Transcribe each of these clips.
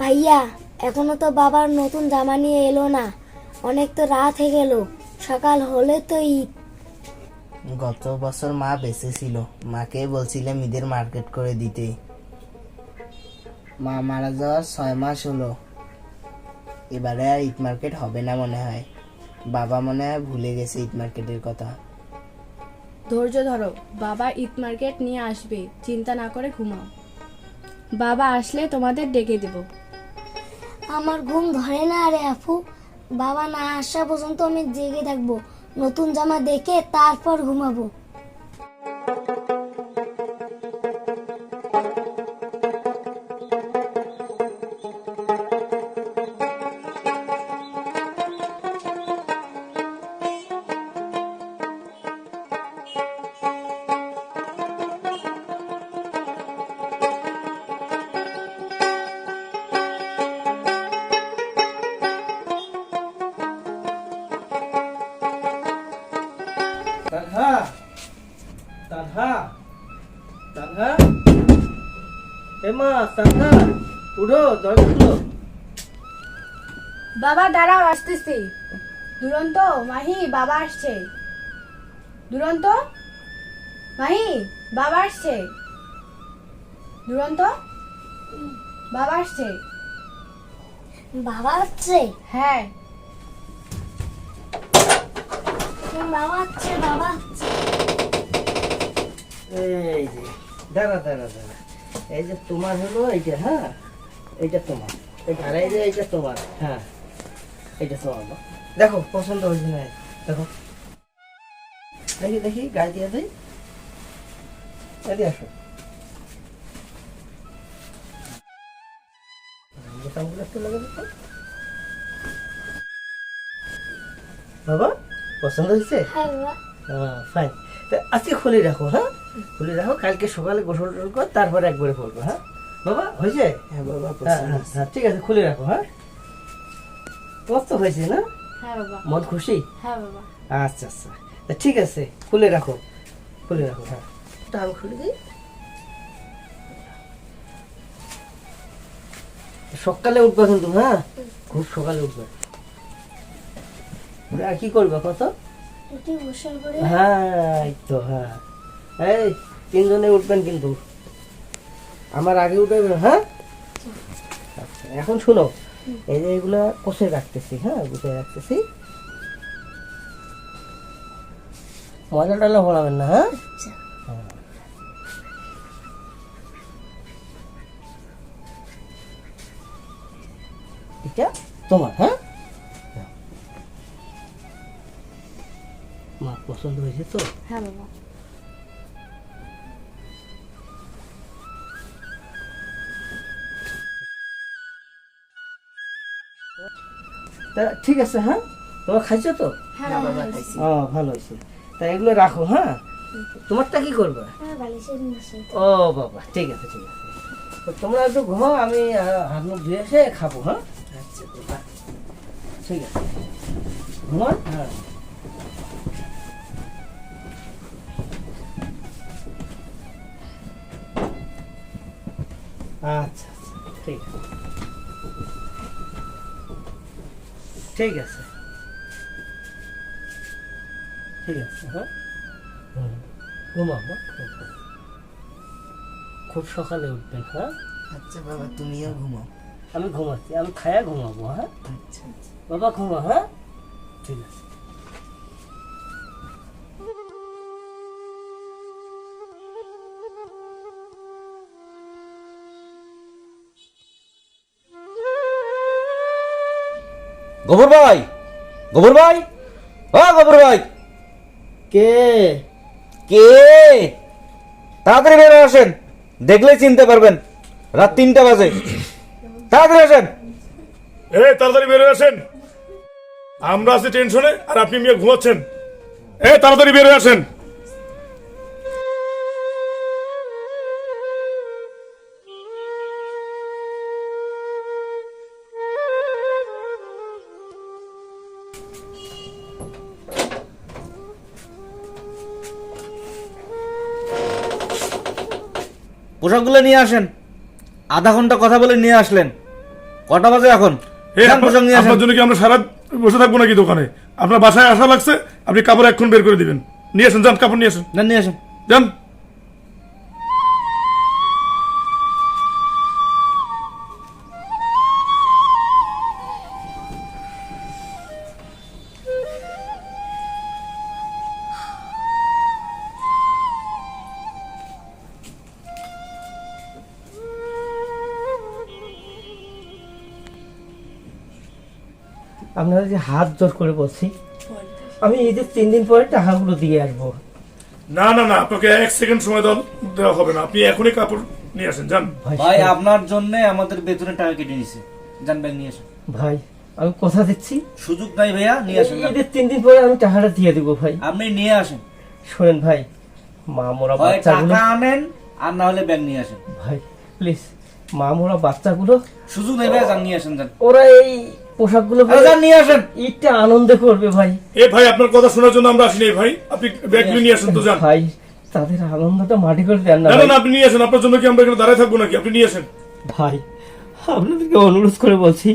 ভাইয়া এখনও তো বাবার নতুন জামা নিয়ে এলো না। অনেক তো রাত হয়ে গেল। সকাল হলে তো ঈদ। গত বছর মা বেঁচে ছিল মাকে বলছিলাম ঈদের মার্কেট করে দিতে। মা মারা যাওয়ার ছয় মাস হলো। এবারে আর ঈদ মার্কেট হবে না মনে হয়। বাবা মনে হয় ভুলে গেছে ঈদ মার্কেটের কথা। ধৈর্য ধরো বাবা ঈদ মার্কেট নিয়ে আসবে। চিন্তা না করে ঘুমাও। বাবা আসলে তোমাদের ডেকে দেব। আমার ঘুম ধরে না রে আপু। বাবা না আসা পর্যন্ত আমি জেগে থাকব। নতুন জামা দেখে তারপর ঘুমাবো। এমা তানহা উঠো দরজা খুলো বাবা দাঁড়াও আসতেছি। দুরন্ত মাহি বাবা আসছে। দুরন্ত মাহি বাবা আসছে। দুরন্ত বাবা আসছে। বাবা হচ্ছে হ্যাঁ। বাবা হচ্ছে বাবা হচ্ছে এই যে দাঁড়া দাঁড়া দাঁড়া। এই যে তোমার হলো এইটা হ্যাঁ? এইটা তোমার। আর এই যে এইটা তোমার হ্যাঁ? এইটা তোমার। দেখো পছন্দ হয়েছে না? দেখো। দেখি দেখি গায়ে দিয়ে দিই। এদিকে আসো। বোতামগুলো একটু লাগে দেখো বাবা পছন্দ হয়েছে? হ্যাঁ ফাইন আজকে খুলে রাখো হ্যাঁ? খুলে রাখো কালকে সকালে গোসল টোসল কর তারপরে একবারে পড়ব হ্যাঁ? বাবা হয়েছে? হ্যাঁ বাবা হ্যাঁ হ্যাঁ। হ্যাঁ ঠিক আছে খুলে রাখো হ্যাঁ? কত হয়েছে না? হ্যাঁ মন খুশি? হ্যাঁ বাবা। আচ্ছা আচ্ছা। তা ঠিক আছে খুলে রাখো খুলে রাখো হ্যাঁ। তা আমি খুলে দিই। সকালে উঠবা কিন্তু হ্যাঁ? খুব সকালে উঠবে। আর কি করবে কত? একটু গোসল করে হ্যাঁ এই তো হ্যাঁ। এই তিনজনে উঠবেন কিন্তু। আমার আগে উঠবে হ্যাঁ? আচ্ছা এখন শুনো এই যে এগুলা কষে রাখতেছি হ্যাঁ? গুছিয়ে রাখতেছি। মজা টলা ভরাবেন না হ্যাঁ? আচ্ছা। এটা তোমার হ্যাঁ? মা পছন্দ হয়েছে তো? হ্যাঁ বাবা। তা ঠিক আছে হ্যাঁ? তোমার খাইছো তো? হ্যাঁ হ্যাঁ বাবা বাবা খাইছি। ও ভালো হয়েছে। তা এগুলো রাখো হ্যাঁ? তোমারটা কি করবে? হ্যাঁ ও বাবা ঠিক আছে ঠিক আছে। তোমরা একটু ঘুমাও আমি হাত মুখ ধুয়ে এসে খাব হ্যাঁ? আচ্ছা ঠিক আছে। ঘুমান হ্যাঁ। আচ্ছা আচ্ছা ঠিক আছে। ঠিক আছে। ঠিক আছে হ্যাঁ? ঘুমাও। খুব সকালে উঠবেন হ্যাঁ? আচ্ছা বাবা তুমিও ঘুমাও। আমি ঘুমাচ্ছি আমি খায়া ঘুমাবো হ্যাঁ? আচ্ছা আচ্ছা। বাবা ঘুমা হ্যাঁ? ঠিক আছে। গোবর ভাই গোবর ভাই? ও গোবর ভাই। কে? কে? তাড়াতাড়ি বের হয়ে আসেন দেখলে চিনতে পারবেন রাত তিনটা বাজে। তাড়াতাড়ি আসেন। এ তাড়াতাড়ি বের হয়ে আসেন। আমরা আছি টেনশনে আর আপনি মেয়ে ঘুমাচ্ছেন। এ তাড়াতাড়ি বের হয়ে আসেন। পোশাকগুলো নিয়ে আসেন। আধা ঘণ্টা কথা বলে নিয়ে আসলেন। কটা বাজে এখন? পোশাক নিয়ে আসেন? জন্য কি আমরা সারা বসে থাকব নাকি দোকানে? আপনার বাসায় আসা লাগছে আপনি কাপড় এক্ষুন বের করে দিবেন। নিয়ে আসেন যান কাপড় নিয়ে আসেন। যান নিয়ে আসেন। যান। আপনারা যে হাত জোর করে বলছি আমি ঈদের তিন দিন পরে টাকাগুলো দিয়ে আসব। না না না আপনাকে এক সেকেন্ড সময় দেওয়া দেওয়া হবে না। আপনি এখনই কাপড় নিয়ে আসেন যান। ভাই আপনার জন্য আমাদের বেতনের টাকা কেটে নিছে। যান ব্যাগ নিয়ে আসেন। ভাই আমি কথা দিচ্ছি। সুযোগ নাই ভাইয়া নিয়ে আসেন। ঈদের তিন দিন পরে আমি টাকাটা দিয়ে দিব ভাই। আপনি নিয়ে আসেন। শোনেন ভাই মা মোরা হয় বাচ্চাগুলো টাকা আনেন আর না হলে ব্যাগ নিয়ে আসেন। ভাই প্লিজ মা মোরা বাচ্চাগুলো সুযোগ নেই ভাইয়া যান নিয়ে আসেন যান। ওরা এই পোশাকগুলো নিয়ে আসেন। ঈদটা আনন্দ করবে ভাই। এ ভাই আপনার কথা শোনার জন্য আমরা আসিনি ভাই। আপনি ব্যাগগুলি নিয়ে আসেন তো যান। ভাই তাদের আনন্দটা মাটি করে দেন না না আপনি নিয়ে আসেন। আপনার জন্য কি আমরা এখানে দাঁড়ায় থাকব নাকি? আপনি নিয়ে আসেন। ভাই আপনাদেরকে অনুরোধ করে বলছি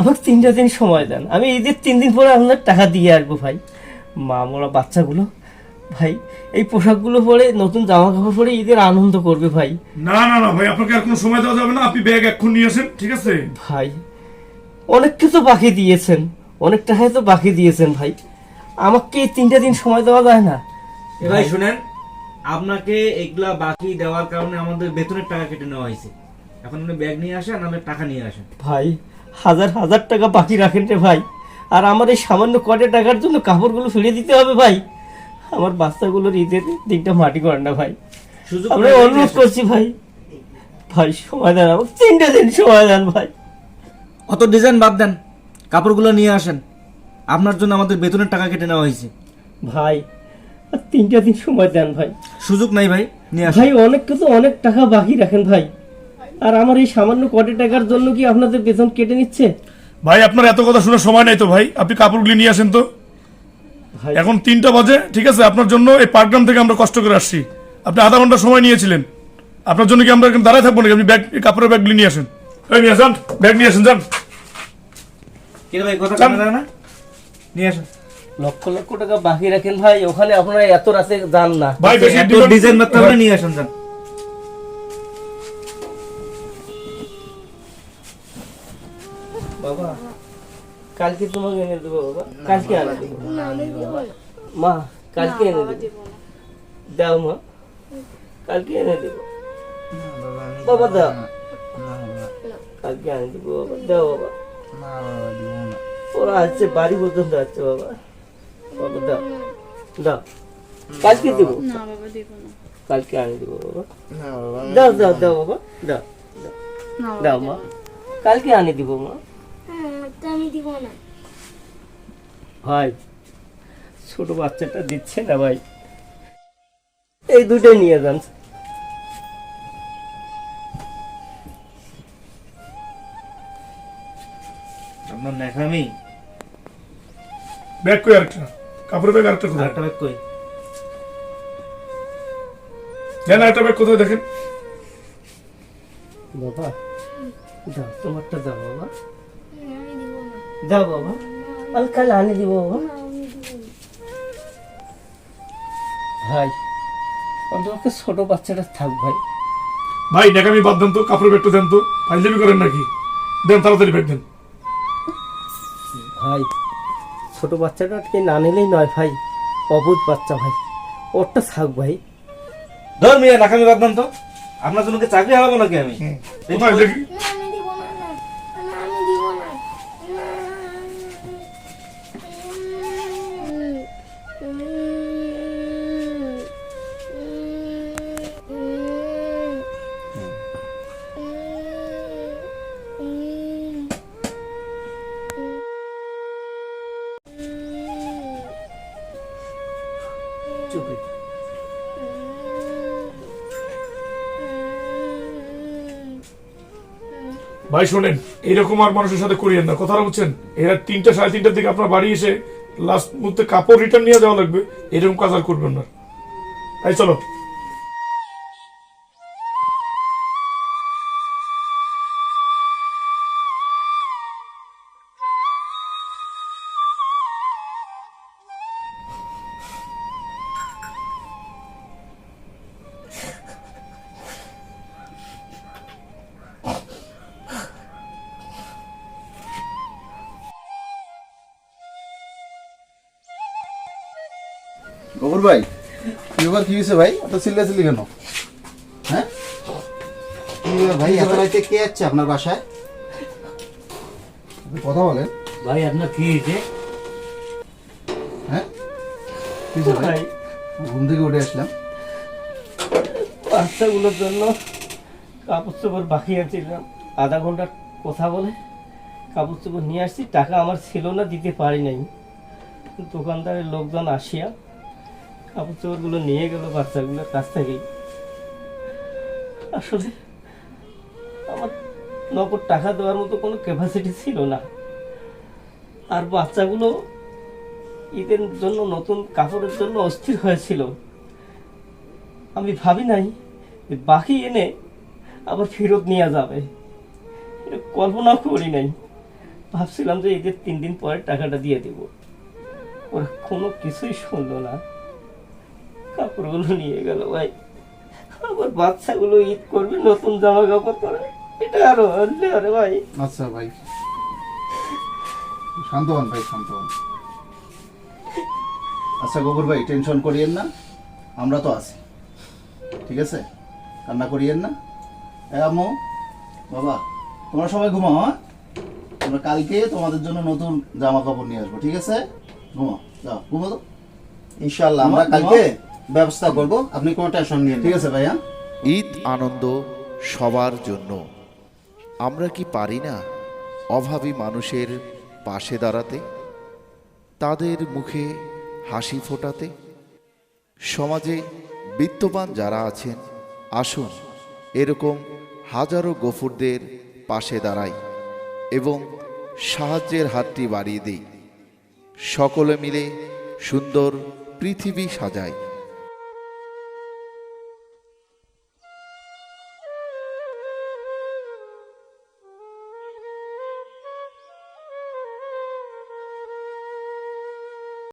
আমাকে তিনটা দিন সময় দেন। আমি ঈদের তিন দিন পরে আপনার টাকা দিয়ে আসব ভাই। মা মোরা বাচ্চাগুলো ভাই এই পোশাকগুলো পরে নতুন জামা কাপড় পরে ঈদের আনন্দ করবে ভাই। না না না ভাই আপনাকে আর কোনো সময় দেওয়া যাবে না। আপনি ব্যাগ এক্ষুন নিয়ে আসেন ঠিক আছে? ভাই অনেক কিছু বাকি দিয়েছেন। অনেক টাকায় তো বাকি দিয়েছেন ভাই। আমাকে এই তিনটা দিন সময় দেওয়া যায় না। ভাই শুনেন আপনাকে এগুলা বাকি দেওয়ার কারণে আমাদের বেতনের টাকা কেটে নেওয়া হয়েছে। এখন আপনি ব্যাগ নিয়ে আসেন নাহলে টাকা নিয়ে আসেন। ভাই হাজার হাজার টাকা বাকি রাখেন রে ভাই। আর আমার এই সামান্য কটে টাকার জন্য কাপড়গুলো ফিরিয়ে দিতে হবে ভাই। আমার বাচ্চাগুলোর ঈদের দিকটা মাটি করেন না ভাই। আমরা অনুরোধ করছি ভাই। ভাই সময় দেন আমাকে। তিনটে দিন সময় দেন ভাই। অত ডিজাইন বাদ দেন কাপড়গুলো নিয়ে আসেন। আপনার জন্য আমাদের বেতনের টাকা কেটে নেওয়া হয়েছে। ভাই আর তিনটা দিন সময় দেন ভাই। সুযোগ নাই ভাই নিয়ে আসেন। ভাই অনেক কিছু অনেক টাকা বাকি রাখেন ভাই। আর আমার এই সামান্য কটে টাকার জন্য কি আপনাদের বেতন কেটে নিচ্ছে? ভাই আপনার এত কথা শোনার সময় নাই তো ভাই। আপনি কাপড়গুলি নিয়ে আসেন তো। ভাই। এখন তিনটা বাজে ঠিক আছে? আপনার জন্য এই পাটগ্রাম থেকে আমরা কষ্ট করে আসছি। আপনি আধা ঘণ্টা সময় নিয়েছিলেন। আপনার জন্য কি আমরা এখানে দাঁড়ায় থাকব নাকি? আপনি ব্যাগ এই কাপড়ের ব্যাগগুলি নিয়ে আসেন। এই নিয়ে আসেন ব্যাগ নিয়ে আসেন যান। কি ভাই কথা কানে না? নিয়ে আসেন লক্ষ লক্ষ টাকা বাকি রাখেন ভাই ওখানে আপনারা এত রাতে যান না। ভাই বেশি ডিজাইন মারতে হবে। নিয়ে আসেন যান। বাবা কালকে তোমাকে এনে দেবো বাবা। কালকে এনে দেবো মা কালকে এনে দেবো। দাও মা কালকে এনে দেবো। বাবা দাও। কালকে এনে দেবো বাবা দাও বাবা। ওরা আসছে বাড়ি পর্যন্ত আসছে বাবা। বাবা দাও দাও। কালকে দেবো? না বাবা দেব না। কালকে এনে দেবো বাবা। দাও দাও দাও বাবা দাও না দাও। মা। কালকে আনে দিব মা। হ্যাঁ, আমি দিব না। ভাই ছোট বাচ্চাটা দিচ্ছে না ভাই। এই দুটোই নিয়ে যান। আপনার নেখামি ব্যাগ কই আরেকটা? কাপড়ের ব্যাগ আরেকটা কোথায় আরেকটা ব্যাগ কই? দেন আরেকটা ব্যাগ কোথায় দেখেন? বাবা দাও তোমারটা দাও বাবা। আমি দাও বাবা। আমি কাল আনে দিব বাবা। আমি ভাই অন্তত ছোট বাচ্চাটা থাক ভাই। ভাই নেকামি বাদ দেন তো কাপড়ের ব্যাগটা দেন তো। ফাইজলামি করেন নাকি? দেন তাড়াতাড়ি ব্যাগ দেন। ভাই ছোট বাচ্চাটাকে না নিলেই নয় ভাই অবুধ বাচ্চা ভাই। ওরটা থাক ভাই। ধর মিয়া নাকামি বাদ তো। আপনার জন্য চাকরি হারাবো নাকি আমি? ভাই, শোনেন এইরকম আর মানুষের সাথে করিয়েন না। কথাটা বুঝছেন? এরা তিনটা, সাড়ে তিনটার দিকে আপনার বাড়ি এসে লাস্ট মুহূর্তে কাপড় রিটার্ন নিয়ে যাওয়া লাগবে। এরকম কাজ আর করবেন না। তাই চলো। গফুর ভাই কি ব্যাপার কি হয়েছে ভাই? এত চিল্লাচিল্লি কেন? হ্যাঁ? ভাই এত রাতে কে যাচ্ছে আপনার বাসায়? আপনি কথা বলেন। ভাই আপনার কি হয়েছে হ্যাঁ? কি ভাই? ঘুম থেকে উঠে আসলাম। বাচ্চাগুলোর জন্য কাপড় চোপড় বাকি আনছিলাম আধা ঘণ্টা কথা বলে। কাপড় চোপড় নিয়ে আসছি টাকা আমার ছিল না দিতে পারি নাই। দোকানদারের লোকজন আসিয়া কাপড় চোপড়গুলো নিয়ে গেল বাচ্চাগুলোর কাছ থেকেই। আসলে আমার নগদ টাকা দেওয়ার মতো কোনো ক্যাপাসিটি ছিল না। আর বাচ্চাগুলো ঈদের জন্য নতুন কাপড়ের জন্য অস্থির হয়েছিল। আমি ভাবি নাই বাকি এনে আবার ফেরত নিয়ে যাবে। এটা কল্পনাও করি নাই। ভাবছিলাম যে ঈদের তিন দিন পরে টাকাটা দিয়ে দেব। ওরা কোনো কিছুই শুনলো না। কাপড়গুলো নিয়ে গেল ভাই। আবার বাচ্চাগুলো ঈদ করবে নতুন জামা কাপড় পরে এটা আরও আনলে আরে ভাই। আচ্ছা ভাই শান্ত হন ভাই শান্ত হন। আচ্ছা গফুর ভাই টেনশন করিয়েন না আমরা তো আছি। ঠিক আছে? কান্না করিয়েন না। আম্মু বাবা তোমরা সবাই ঘুমাও হ্যাঁ? আমরা কালকে তোমাদের জন্য নতুন জামা কাপড় নিয়ে আসব ঠিক আছে? ঘুমাও যাও ঘুমো তো। ইনশাল্লাহ আমরা কালকে ব্যবস্থা করব। আপনি কোনো টেনশন নিয়ে ঠিক আছে ভাই হ্যাঁ ঈদ আনন্দ সবার জন্য। আমরা কি পারি না অভাবী মানুষের পাশে দাঁড়াতে? তাদের মুখে হাসি ফোটাতে? সমাজে বিত্তবান যারা আছেন আসুন এরকম হাজারো গফুরদের পাশে দাঁড়াই এবং সাহায্যের হাতটি বাড়িয়ে দিই। সকলে মিলে সুন্দর পৃথিবী সাজাই।